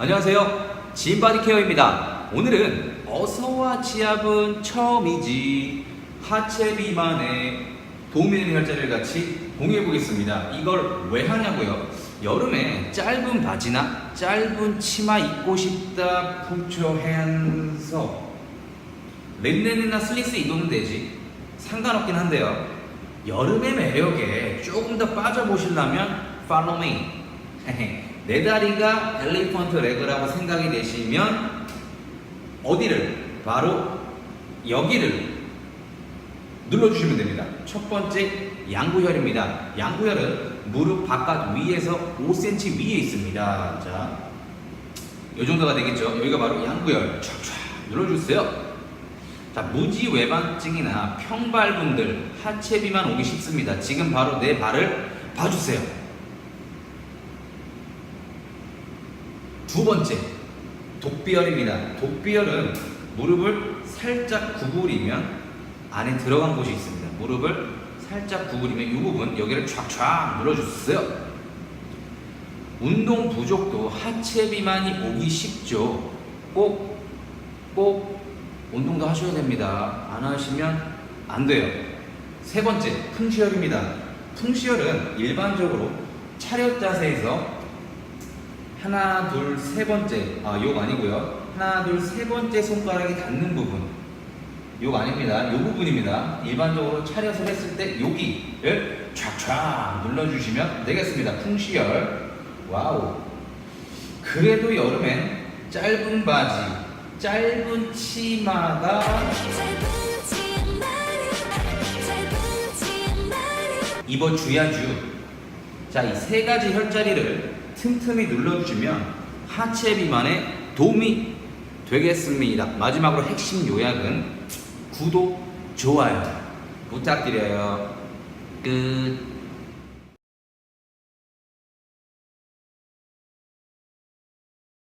안녕하세요. 지인바디 케어입니다. 오늘은 어서와 지압은 처음이지 하체 비만에 도움이 되는 혈자리를 같이 공유해 보겠습니다. 이걸 왜 하냐고요? 여름에 짧은 바지나 짧은 치마 입고 싶다 풍초해서 린넨이나 슬리스 입으면 되지 상관없긴 한데요. 여름의 매력에 조금 더 빠져보시려면 follow me. 내 다리가 엘리펀트 레그라고 생각이 되시면 어디를 바로 여기를 눌러주시면 됩니다. 첫 번째 양구혈입니다. 양구혈은 무릎 바깥 위에서 5cm 위에 있습니다. 자, 이 정도가 되겠죠. 여기가 바로 양구혈. 촥촥 눌러주세요. 자, 무지 외반증이나 평발분들 하체 비만 오기 쉽습니다. 지금 바로 내 발을 봐주세요. 두 번째, 독비혈입니다. 독비혈은 무릎을 살짝 구부리면 안에 들어간 곳이 있습니다. 무릎을 살짝 구부리면 이 부분 여기를 촥촥 눌러주세요. 운동 부족도 하체 비만이 오기 쉽죠. 꼭, 꼭 운동도 하셔야 됩니다. 안 하시면 안 돼요. 세 번째, 풍시혈입니다. 풍시혈은 일반적으로 차렷 자세에서 하나, 둘, 세 번째, 아, 욕 아니고요. 하나, 둘, 세 번째 손가락이 닿는 부분. 욕 아닙니다. 요 부분입니다. 일반적으로 차렷을 했을 때 여기를 촥촥 눌러주시면 되겠습니다. 풍시열. 와우. 그래도 여름엔 짧은 바지, 짧은 치마가 입어줘야죠. 자, 이 세 가지 혈자리를 틈틈이 눌러주시면 하체 비만에 도움이 되겠습니다. 마지막으로 핵심 요약은 구독, 좋아요 부탁드려요. 끝.